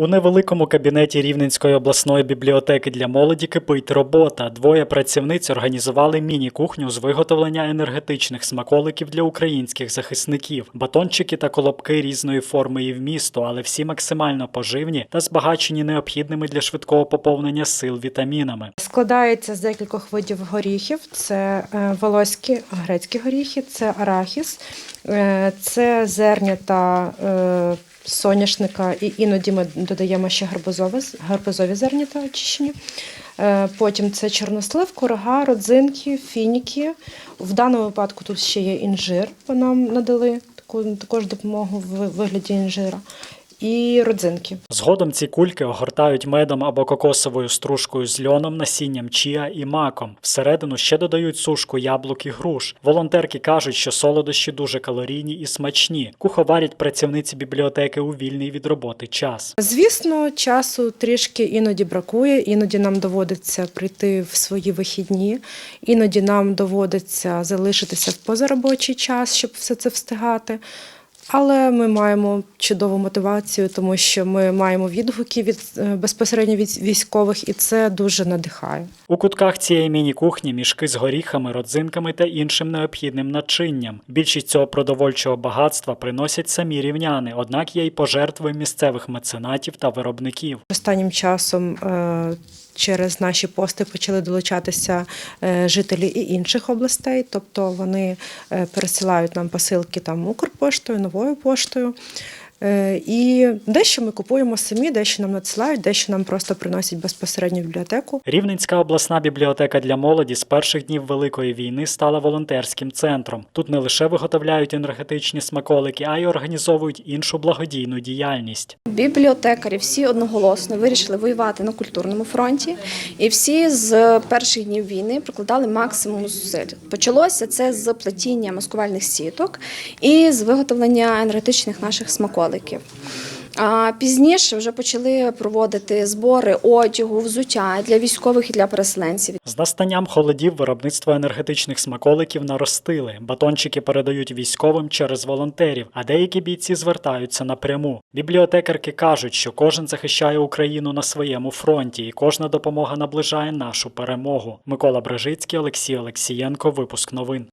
У невеликому кабінеті Рівненської обласної бібліотеки для молоді кипить робота. Двоє працівниць організували міні-кухню з виготовлення енергетичних смаколиків для українських захисників. Батончики та колобки різної форми і вмісту, але всі максимально поживні та збагачені необхідними для швидкого поповнення сил вітамінами. Складається з декількох видів горіхів: це е, волоські грецькі горіхи, це арахіс, е, це зернята е, соняшника, і іноді ми додаємо ще гарбузове, гарбузові зернята очищені. Е, Потім це чорнослив, курага, родзинки, фініки. В даному випадку тут ще є інжир, бо нам надали таку також допомогу в вигляді інжира. І родзинки. Згодом ці кульки огортають медом або кокосовою стружкою з льоном, насінням чія і маком. Всередину ще додають сушку яблук і груш. Волонтерки кажуть, що солодощі дуже калорійні і смачні. Куховарять працівниці бібліотеки у вільний від роботи час. Звісно, часу трішки іноді бракує, іноді нам доводиться прийти в свої вихідні, іноді нам доводиться залишитися в позаробочий час, щоб все це встигати. Але ми маємо чудову мотивацію, тому що ми маємо відгуки від е, безпосередньо від військових, і це дуже надихає. У кутках цієї міні-кухні мішки з горіхами, родзинками та іншим необхідним начинням. Більшість цього продовольчого багатства приносять самі рівняни, однак є й пожертви місцевих меценатів та виробників. Останнім часом е, через наші пости почали долучатися е, жителі і інших областей, тобто вони е, пересилають нам посилки там Укрпоштою, новою поштою. Е, І дещо ми купуємо самі, дещо нам надсилають, дещо нам просто приносять безпосередньо в бібліотеку. Рівненська обласна бібліотека для молоді з перших днів Великої війни стала волонтерським центром. Тут не лише виготовляють енергетичні смаколики, а й організовують іншу благодійну діяльність. Бібліотекарі всі одноголосно вирішили воювати на культурному фронті, і всі з перших днів війни прикладали максимум зусиль. Почалося це з плетіння маскувальних сіток і з виготовлення енергетичних наших смаколиків. А пізніше вже почали проводити збори одягу, взуття для військових і для переселенців. З настанням холодів виробництво енергетичних смаколиків наростили. Батончики передають військовим через волонтерів, а деякі бійці звертаються напряму. Бібліотекарки кажуть, що кожен захищає Україну на своєму фронті, і кожна допомога наближає нашу перемогу. Микола Брежицький, Олексій Олексієнко. Випуск новин.